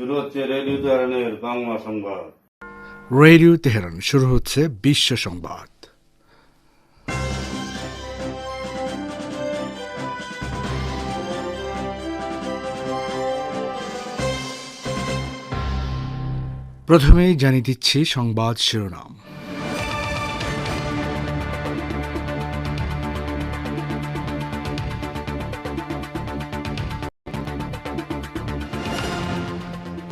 শুরু হচ্ছে রেডিও তেহরানের বাংলা সংবাদ। রেডিও তেহরান, শুরু হচ্ছে বিশ্ব সংবাদ। প্রথমেই জানিয়ে দিচ্ছি সংবাদ শিরোনাম।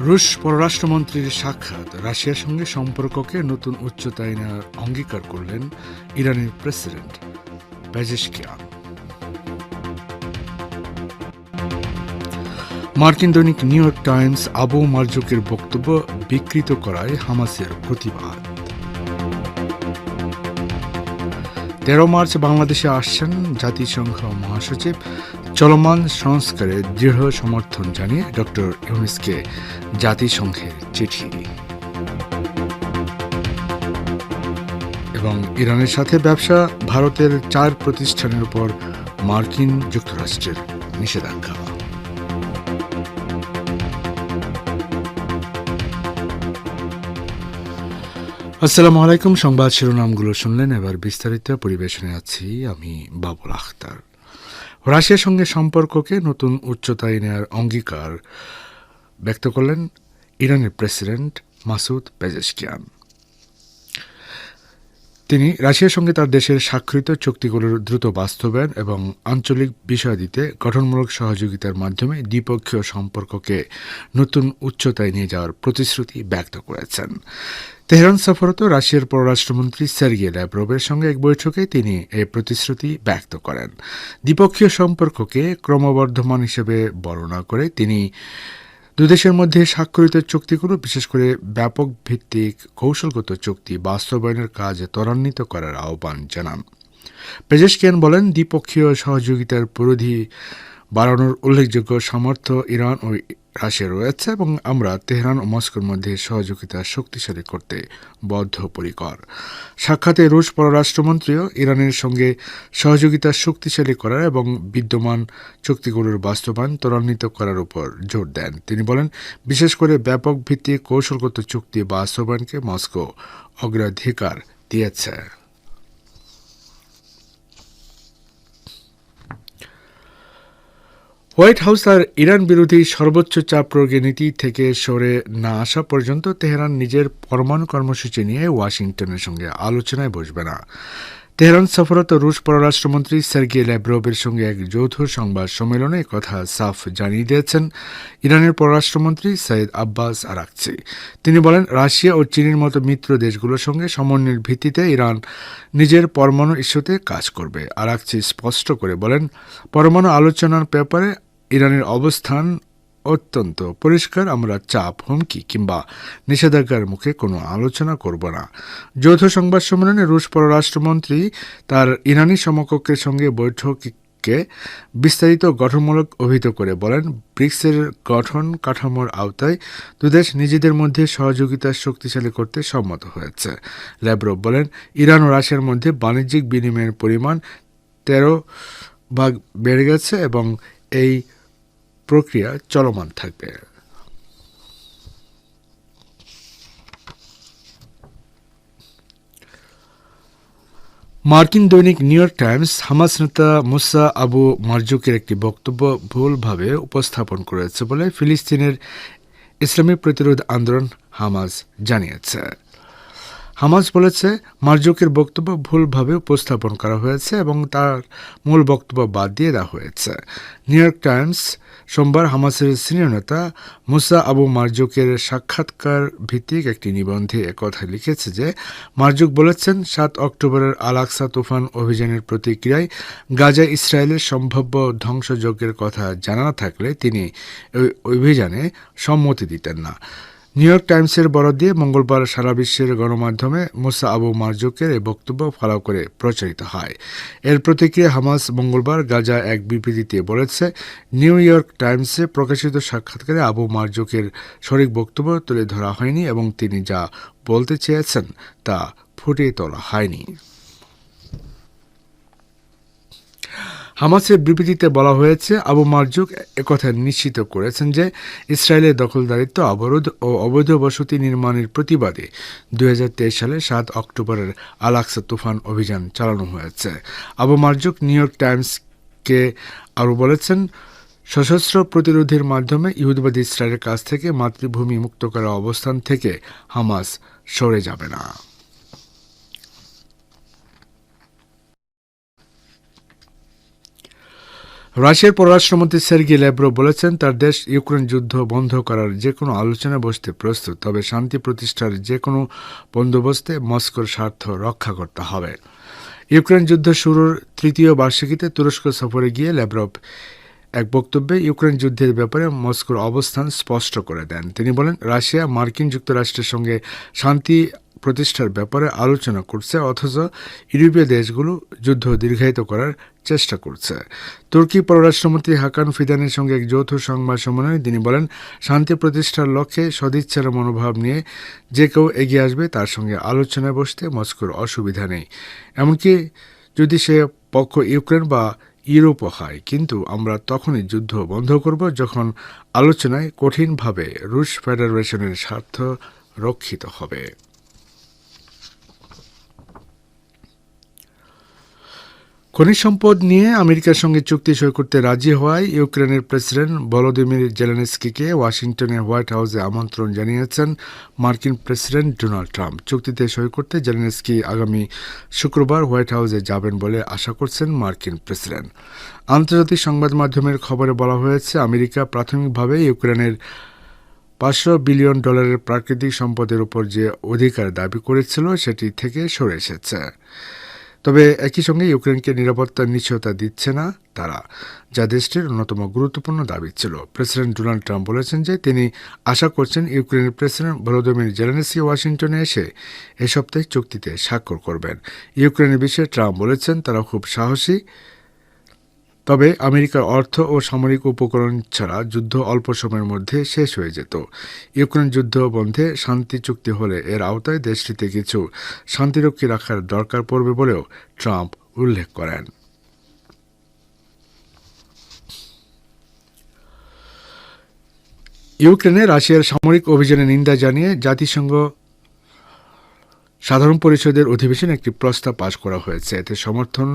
রুশ পররাষ্ট্রমন্ত্রীর সাক্ষাৎ রাশিয়ার সঙ্গে সম্পর্ককে নতুন উচ্চতায় নেওয়ার অঙ্গীকার করলেন ইরানের প্রেসিডেন্ট পেজেশকিয়ান। মার্কিন দৈনিক নিউ ইয়র্ক টাইমস আবু মার্জুকের বক্তব্য বিকৃত করায় হামাসের প্রতিবাদ। তেরো মার্চ বাংলাদেশে আসছেন জাতিসংঘ মহাসচিব চলমান সংস্কারে দৃঢ় সমর্থন জানিয়ে ডক্টর ইউনিসকে জাতিসংঘের চিঠি। এবং ইরানের সাথে ব্যবসা, ভারতের চার প্রতিষ্ঠানের উপর মার্কিন যুক্তরাষ্ট্রের নিষেধাজ্ঞা। আসসালামু আলাইকুম, সংবাদ শিরোনামগুলো শুনলেন, এবার বিস্তারিত পরিবেশনে আছি আমি বাবুল আখতার। রাশিয়ার সঙ্গে সম্পর্ককে নতুন উচ্চতায় নেওয়ার অঙ্গীকার ব্যক্ত করলেন ইরানের প্রেসিডেন্ট মাসুদ পেজেশকিয়ান। তিনি রাশিয়ার সঙ্গে তার দেশের স্বাক্ষরিত চুক্তিগুলোর দ্রুত বাস্তবায়ন এবং আঞ্চলিক বিষয়াদিতে গঠনমূলক সহযোগিতার মাধ্যমে দ্বিপক্ষীয় সম্পর্ককে নতুন উচ্চতায় নিয়ে যাওয়ার প্রতিশ্রুতি ব্যক্ত করেছেন। তেহরান সফরত রাশিয়ার পররাষ্ট্রমন্ত্রী সের্গিয়ে ল্যাব্রোভের সঙ্গে এক বৈঠকে তিনি এই প্রতিশ্রুতি ব্যক্ত করেন। দ্বিপক্ষীয় সম্পর্ককে ক্রমবর্ধমান হিসেবে বর্ণনা করে তিনি দুদেশের মধ্যে স্বাক্ষরিত চুক্তিগুলো, বিশেষ করে ব্যাপক ভিত্তিক কৌশলগত চুক্তি বাস্তবায়নের কাজ ত্বরান্বিত করার আহ্বান জানান। পেজেশকিয়ান বলেন, দ্বিপক্ষীয় সহযোগিতার পরিধি বাড়ানোর উল্লেখযোগ্য সামর্থ্য ইরান ও রাশিয়া রয়েছে এবং আমরা তেহরান ও মস্কোর মধ্যে সহযোগিতা শক্তিশালী করতে বদ্ধপরিকর। সাক্ষাতে রুশ পররাষ্ট্রমন্ত্রীও ইরানের সঙ্গে সহযোগিতা শক্তিশালী করার এবং বিদ্যমান চুক্তিগুলোর বাস্তবায়ন ত্বরান্বিত করার উপর জোর দেন। তিনি বলেন, বিশেষ করে ব্যাপক ভিত্তিক কৌশলগত চুক্তি বাস্তবায়নকে মস্কো অগ্রাধিকার দিয়েছে। হোয়াইট হাউস আর ইরান বিরোধী সর্বোচ্চ চাপ প্রয়োগের নীতি থেকে সরে না আসা পর্যন্ত তেহরান নিজের পরমাণু কর্মসূচি নিয়ে ওয়াশিংটনের সঙ্গে আলোচনায় বসবে না। তেহরান সফরত রুশ পররাষ্ট্রমন্ত্রী সার্গি ল্যাব্রোভের সঙ্গে এক যৌথ সংবাদ সম্মেলনে কথা সাফ জানিয়ে দিয়েছেন ইরানের পররাষ্ট্রমন্ত্রী সৈয়দ আব্বাস আরাকচি। তিনি বলেন, রাশিয়া ও চীনের মতো মিত্র দেশগুলোর সঙ্গে সমন্বয়ের ভিত্তিতে ইরান নিজের পরমাণু ইস্যুতে কাজ করবে। আরাকচি স্পষ্ট করে বলেন, পরমাণু আলোচনার ব্যাপারে ইরানের অবস্থান অত্যন্ত পরিষ্কার, আমরা চাপ, হুমকি কিংবা নিষেধাজ্ঞার মুখে কোনো আলোচনা করব না। যৌথ সংবাদ সম্মেলনে রুশ পররাষ্ট্রমন্ত্রী তার ইরানি সমকক্ষের সঙ্গে বৈঠককে বিস্তারিত গঠনমূলক অভিহিত করে বলেন, ব্রিক্সের গঠন কাঠামোর আওতায় দুদেশ নিজেদের মধ্যে সহযোগিতা শক্তিশালী করতে সম্মত হয়েছে। ল্যাব্রভ বলেন, ইরান ও রাশিয়ার মধ্যে বাণিজ্যিক বিনিময়ের পরিমাণ তেরো ভাগ বেড়ে গেছে এবং এই প্রক্রিয়া চলমান থাকবে। মার্কিন দৈনিক নিউ ইয়র্ক টাইমস হামাস নেতা মুসা আবু মার্জুকের একটি বক্তব্য ভুলভাবে উপস্থাপন করেছে বলে ফিলিস্তিনের ইসলামী প্রতিরোধ আন্দোলন হামাস জানিয়েছে। হামাস বলেছে, মার্জুকের বক্তব্য ভুলভাবে উপস্থাপন করা হয়েছে এবং তার মূল বক্তব্য বাদ দিয়ে দেওয়া হয়েছে। নিউ ইয়র্ক টাইমস সোমবার হামাসের সিনিয়র নেতা মুসা আবু মার্জুকের সাক্ষাৎকার ভিত্তিক একটি নিবন্ধে একথা লিখেছে যে, মার্জুক বলেছেন, সাত অক্টোবরের আলাক্সা তুফান অভিযানের প্রতিক্রিয়ায় গাজা ইসরায়েলের সম্ভাব্য ধ্বংসযজ্ঞের কথা জানা থাকলে তিনি ওই অভিযানে সম্মতি দিতেন না। নিউ ইয়র্ক টাইমসের বরাদ দিয়ে মঙ্গলবার সারা বিশ্বের গণমাধ্যমে মুসা আবু মার্জুকের এই বক্তব্য ফলাও করে প্রচারিত হয়। এর প্রতিক্রিয়া হামাস মঙ্গলবার গাজা এক বিবৃতিতে বলেছে নিউ ইয়র্ক টাইমসে প্রকাশিত সাক্ষাৎকারে আবু মার্জুকের সঠিক বক্তব্য তুলে ধরা হয়নি এবং তিনি যা বলতে চেয়েছেন তা ফুটিয়ে তোলা হয়নি। হামাসের বিবৃতিতে বলা হয়েছে, আবু মারজুক একথা নিশ্চিত করেছেন যে ইসরায়েলের দখলদারিত্ব অবরোধ ও অবৈধ বসতি নির্মাণের প্রতিবাদে দুই হাজার তেইশ সালে সাত অক্টোবরের আলাক্সা তুফান অভিযান চালানো হয়েছে। আবু মারজুক নিউ ইয়র্ক টাইমসকে আরও বলেছেন, সশস্ত্র প্রতিরোধের মাধ্যমে ইহুদিবাদী ইসরায়েলের কাছ থেকে মাতৃভূমি মুক্ত করা অবস্থান থেকে হামাস সরে যাবে না। রাশিয়ার পররাষ্ট্রমন্ত্রী সের্গি ল্যাব্রো বলেছেন, তার দেশ ইউক্রেন যুদ্ধ বন্ধ করার যে কোনো আলোচনায় বসতে প্রস্তুত, তবে শান্তি প্রতিষ্ঠার যে কোনো বন্দোবস্তে মস্কোর স্বার্থ রক্ষা করতে হবে। ইউক্রেন যুদ্ধ শুরুর তৃতীয় বার্ষিকীতে তুরস্ক সফরে গিয়ে ল্যাব্রভ এক বক্তব্যে ইউক্রেন যুদ্ধের ব্যাপারে মস্কোর অবস্থান স্পষ্ট করে দেন। তিনি বলেন, রাশিয়া মার্কিন যুক্তরাষ্ট্রের সঙ্গে শান্তি প্রতিষ্ঠার ব্যাপারে আলোচনা করছে, অথচ ইউরোপীয় দেশগুলো যুদ্ধ দীর্ঘায়িত করার চেষ্টা করছে। তুর্কি পররাষ্ট্রমন্ত্রী হাকান ফিদানের সঙ্গে এক যৌথ সংবাদ সম্মেলনে তিনি বলেন, শান্তি প্রতিষ্ঠার লক্ষ্যে সদিচ্ছার মনোভাব নিয়ে যে কেউ এগিয়ে আসবে, তার সঙ্গে আলোচনায় বসতে মস্কোর অসুবিধা নেই। এমনকি যদি সে পক্ষ ইউক্রেন বা ইউরোপও হয়, কিন্তু আমরা তখনই যুদ্ধ বন্ধ করব যখন আলোচনায় কঠিনভাবে রুশ ফেডারেশনের স্বার্থ রক্ষিত হবে। খনিজ সম্পদ নিয়ে আমেরিকার সঙ্গে চুক্তি সই করতে রাজি হওয়ায় ইউক্রেনের প্রেসিডেন্ট ভলোদিমির জেলেনস্কিকে ওয়াশিংটনের হোয়াইট হাউসে আমন্ত্রণ জানিয়েছেন মার্কিন প্রেসিডেন্ট ডোনাল্ড ট্রাম্প। চুক্তিতে সই করতে জেলেনস্কি আগামী শুক্রবার হোয়াইট হাউসে যাবেন বলে আশা করছেন মার্কিন প্রেসিডেন্ট। আন্তর্জাতিক সংবাদ মাধ্যমের খবরে বলা হয়েছে, আমেরিকা প্রাথমিকভাবে ইউক্রেনের পাঁচশো বিলিয়ন ডলারের প্রাকৃতিক সম্পদের উপর যে অধিকার দাবি করেছিল, সেটি থেকে সরে এসেছে। তবে একই সঙ্গে ইউক্রেনকে নিরাপত্তার নিশ্চয়তা দিচ্ছে না তারা, যা দেশটির অন্যতম গুরুত্বপূর্ণ দাবি ছিল। প্রেসিডেন্ট ডোনাল্ড ট্রাম্প বলেছেন যে তিনি আশা করছেন ইউক্রেনের প্রেসিডেন্ট ভলোদিমির জেলেনস্কি ওয়াশিংটনে এসে এ সপ্তাহে চুক্তিতে স্বাক্ষর করবেন। ইউক্রেনের বিষয়ে ট্রাম্প বলেছেন তারা খুব সাহসী। তবে আমেরিকার অর্থ ও সামরিক উপকরণ ছাড়া যুদ্ধ অল্প সময়ের মধ্যে শেষ হয়ে যেত। ইউক্রেন যুদ্ধ বন্ধে শান্তি চুক্তি হলে এর আওতায় দেশটিতে কিছু শান্তিরক্ষী রাখার দরকার পড়বে বলেও ট্রাম্প উল্লেখ করেন। ইউক্রেনে রাশিয়ার সামরিক অভিযানের নিন্দা জানিয়ে জাতিসংঘ সাধারণ পরিষদের অধিবেশনে একটি প্রস্তাব পাশ করা হয়েছে। এতে সমর্থন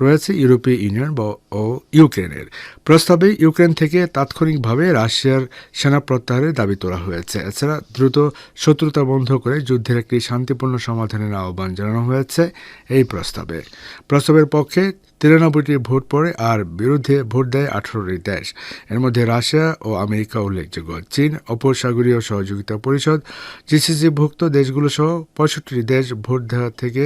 রয়েছে ইউরোপীয় ইউনিয়ন ও ইউক্রেনের। প্রস্তাবে ইউক্রেন থেকে তাৎক্ষণিকভাবে রাশিয়ার সেনা প্রত্যাহারের দাবি তোলা হয়েছে। এছাড়া দ্রুত শত্রুতা বন্ধ করে যুদ্ধের একটি শান্তিপূর্ণ সমাধানের আহ্বান জানানো হয়েছে এই প্রস্তাবে। প্রস্তাবের পক্ষে তিরানব্বইটি ভোট পড়ে আর বিরুদ্ধে ভোট দেয় আঠারোটি দেশ। এর মধ্যে রাশিয়া ও আমেরিকা উল্লেখযোগ্য। চীন, অপসাগরীয় সহযোগিতা পরিষদ, জিসিসিভুক্ত দেশগুলো সহ পঁয়ষট্টি দেশ ভোট দেওয়া থেকে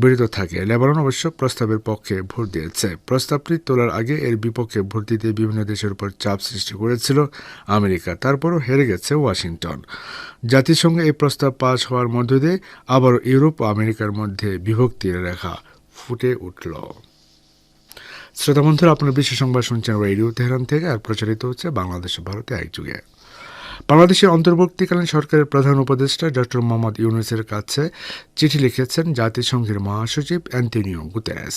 বিরত থাকে। লেবানন অবশ্য প্রস্তাবের পক্ষে ভোট দিয়েছে। প্রস্তাবটি তোলার আগে এর বিপক্ষে ভোট দিতে বিভিন্ন দেশের উপর চাপ সৃষ্টি করেছিল আমেরিকা। তারপরও হেরে গেছে ওয়াশিংটন। জাতিসংঘে এই প্রস্তাব পাশ হওয়ার মধ্য দিয়ে আবারও ইউরোপ ও আমেরিকার মধ্যে বিভক্তির রেখা ফুটে উঠল। শ্রোতা বন্ধুরা, আপনার বিশ্ব সংবাদ শুনছেন রেডিও তেহরান থেকে আর প্রচারিত হচ্ছে বাংলাদেশ ভারতে এক যুগে। বাংলাদেশের অন্তর্বর্তীকালীন সরকারের প্রধান উপদেষ্টা ডক্টর মোহাম্মদ ইউনুসের কাছে চিঠি লিখেছেন জাতিসংঘের মহাসচিব অ্যান্টনিও গুতেরেস।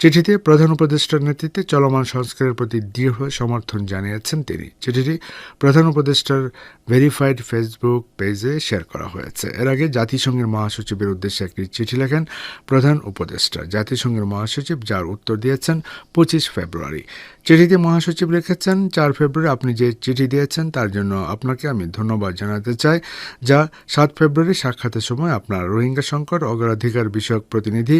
চিঠিতে প্রধান উপদেষ্টার নেতৃত্বে চলমান সংস্কারের প্রতি দৃঢ় সমর্থন জানিয়েছেন তিনি। চিঠিটি প্রধান উপদেষ্টার ভেরিফাইড ফেসবুক পেজে শেয়ার করা হয়েছে। এর আগে জাতিসংঘের মহাসচিবের উদ্দেশ্যে একটি চিঠি লেখেন প্রধান উপদেষ্টা। জাতিসংঘের মহাসচিব যার উত্তর দিয়েছেন পঁচিশ ফেব্রুয়ারি। চিঠিতে মহাসচিব লিখেছেন, চার ফেব্রুয়ারি আপনি যে চিঠি দিয়েছেন তার জন্য আপনাকে আমি ধন্যবাদ জানাতে চাই, যা সাত ফেব্রুয়ারি সাক্ষাতের সময় আপনার রোহিঙ্গা সংকট, অগ্রাধিকার বিষয়ক প্রতিনিধি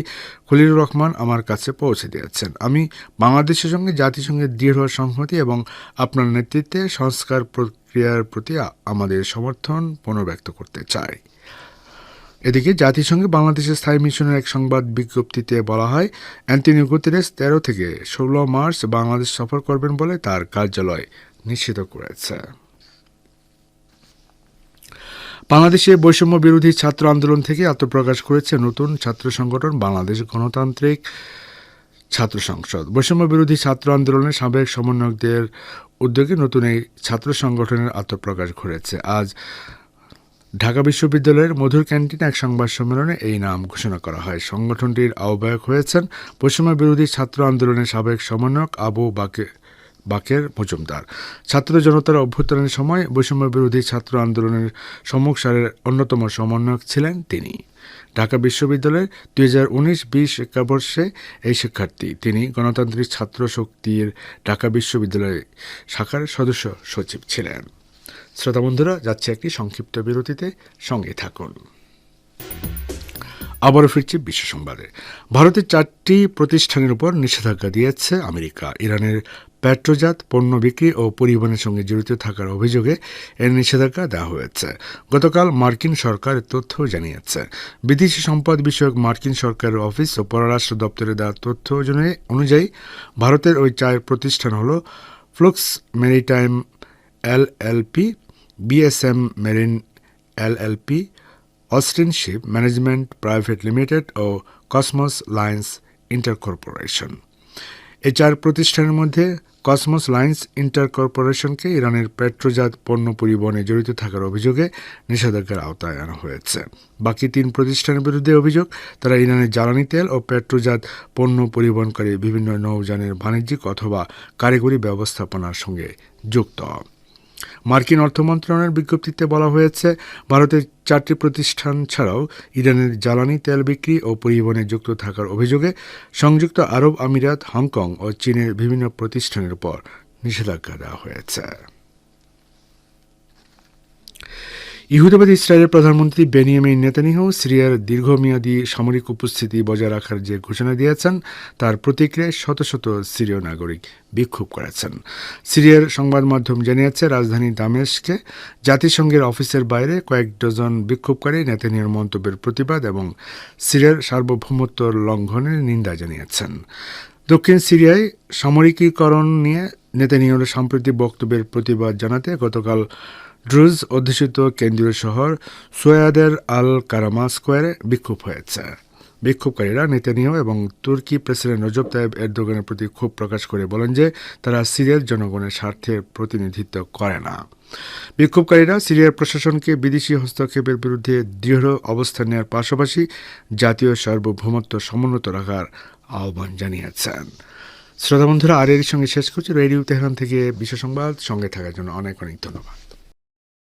খলিলুর রহমান আমার কাছে পৌঁছে দিয়েছেন। আমি বাংলাদেশের সঙ্গে জাতিসংঘের দৃঢ় সংহতি এবং আপনার নেতৃত্বে সংস্কার প্রক্রিয়ার প্রতি আমাদের সমর্থন পুনর্ব্যক্ত করতে চাই। এদিকে জাতিসংঘে বাংলাদেশের স্থায়ী মিশনের এক সংবাদ বিজ্ঞপ্তিতে বলা হয় অ্যান্টনিও গুতেরেস তেরো থেকে ষোলো মার্চ বাংলাদেশ সফর করবেন বলে তার কার্যালয় নিশ্চিত করেছে। বাংলাদেশে বৈষম্য বিরোধী ছাত্র আন্দোলন থেকে আত্মপ্রকাশ করেছে নতুন ছাত্র সংগঠন বাংলাদেশ গণতান্ত্রিক ছাত্র সংসদ। বৈষম্য বিরোধী ছাত্র আন্দোলনের সাবেক সমন্বয়কদের উদ্যোগে নতুন এই ছাত্র সংগঠনের আত্মপ্রকাশ ঘটেছে। আজ ঢাকা বিশ্ববিদ্যালয়ের মধুর ক্যান্টিনে এক সংবাদ সম্মেলনে এই নাম ঘোষণা করা হয়। সংগঠনটির আহ্বায়ক হয়েছেন বৈষম্য বিরোধী ছাত্র আন্দোলনের সাবেক সমন্বয়ক আবু বাকে বাকের মজুমদার। ছাত্র জনতার অভ্যুত্থানের সময় বৈষম্য বিরোধী ছাত্র আন্দোলনের সম্মুখ সারের অন্যতম সমন্বয়ক ছিলেন তিনি। ঢাকা বিশ্ববিদ্যালয়ের দুই হাজার উনিশ বিশ শিক্ষাবর্ষে এই শিক্ষার্থী। তিনি গণতান্ত্রিক ছাত্র শক্তির ঢাকা বিশ্ববিদ্যালয় শাখার সদস্য সচিব ছিলেন। শ্রোতা বন্ধুরা, যাচ্ছে একটি সংক্ষিপ্ত বিরতিতে। সঙ্গে থাকুন। আবারও ফিরছি বিশ্ব সংবাদে। ভারতের চারটি প্রতিষ্ঠানের উপর নিষেধাজ্ঞা দিয়েছে আমেরিকা। ইরানের পেট্রোজাত পণ্য বিক্রি ও পরিবহনের সঙ্গে জড়িত থাকার অভিযোগে এর নিষেধাজ্ঞা দেওয়া হয়েছে। গতকাল মার্কিন সরকার তথ্য জানিয়েছে। বিদেশি সম্পদ বিষয়ক মার্কিন সরকারের অফিস ও পররাষ্ট্র দপ্তরে দেওয়া তথ্য অনুযায়ী- ভারতের ওই চার প্রতিষ্ঠান হল Flux Maritime LLP BSM Marine LLP Austin Ship Management Private Limited ও কসমস লাইন্স ইন্টার কর্পোরেশন এই চার প্রতিষ্ঠানের মধ্যে কসমস লাইন্স ইন্টার কর্পোরেশনকে ইরানের পেট্রোজাত পণ্য পরিবহনে জড়িত থাকার অভিযোগে নিষেধাজ্ঞার আওতায় আনা হয়েছে। বাকি তিন প্রতিষ্ঠানের বিরুদ্ধে অভিযোগ, তারা ইরানের জ্বালানি তেল ও পেট্রোজাত পণ্য পরিবহনকারী বিভিন্ন নৌযানের বাণিজ্যিক অথবা কারিগরি ব্যবস্থাপনার সঙ্গে যুক্ত। মার্কিন অর্থ মন্ত্রণালয়ের বিজ্ঞপ্তিতে বলা হয়েছে, ভারতের চারটি প্রতিষ্ঠান ছাড়াও ইরানের জ্বালানি, তেল বিক্রি ও পরিবহনে যুক্ত থাকার অভিযোগে সংযুক্ত আরব আমিরাত, হংকং ও চীনের বিভিন্ন প্রতিষ্ঠানের উপর নিষেধাজ্ঞা দেওয়া হয়েছে। ইহুদাবাদ ইসরায়েলের প্রধানমন্ত্রী বেনিয়ামিন নেতানিয়াহু সিরিয়ার দীর্ঘমেয়াদী সামরিক উপস্থিতি বজায় রাখার যে ঘোষণা দিয়েছেন, তার প্রতিক্রিয়ায় শত শত সিরীয় নাগরিক বিক্ষোভ করেছেন। সিরিয়ার সংবাদ মাধ্যম জানিয়েছে, রাজধানী দামেস্কে জাতিসংঘের অফিসের বাইরে কয়েক ডজন বিক্ষোভকারী নেতানিয়ার মন্তব্যের প্রতিবাদ এবং সিরিয়ার সার্বভৌমত্ব লঙ্ঘনের নিন্দা জানিয়েছেন। দক্ষিণ সিরিয়ায় সামরিকীকরণ নিয়ে নেতানিয়াহুর সাম্প্রতিক বক্তব্যের প্রতিবাদ জানাতে গতকাল ড্রুজ অধ্যুষিত কেন্দ্রীয় শহর সোয়াদের আল কারামা স্কোয়ারে বিক্ষোভ হয়েছে। বিক্ষোভকারীরা নেতানিয়াহু এবং তুর্কি প্রেসিডেন্ট রজব তাইব এরদোগানের প্রতি ক্ষোভ প্রকাশ করে বলেন যে, তারা সিরিয়ার জনগণের স্বার্থের প্রতিনিধিত্ব করে না। বিক্ষোভকারীরা সিরিয়ার প্রশাসনকে বিদেশি হস্তক্ষেপের বিরুদ্ধে দৃঢ় অবস্থান নেওয়ার পাশাপাশি জাতীয় সার্বভৌমত্ব সমুন্নত রাখার আহ্বান জানিয়েছেন। শ্রোতা বন্ধুরা, আর এর সঙ্গে শেষ করছি রেডিও তেহরান থেকে বিশ্ব সংবাদ সঙ্গে থাকার জন্য অনেক অনেক ধন্যবাদ।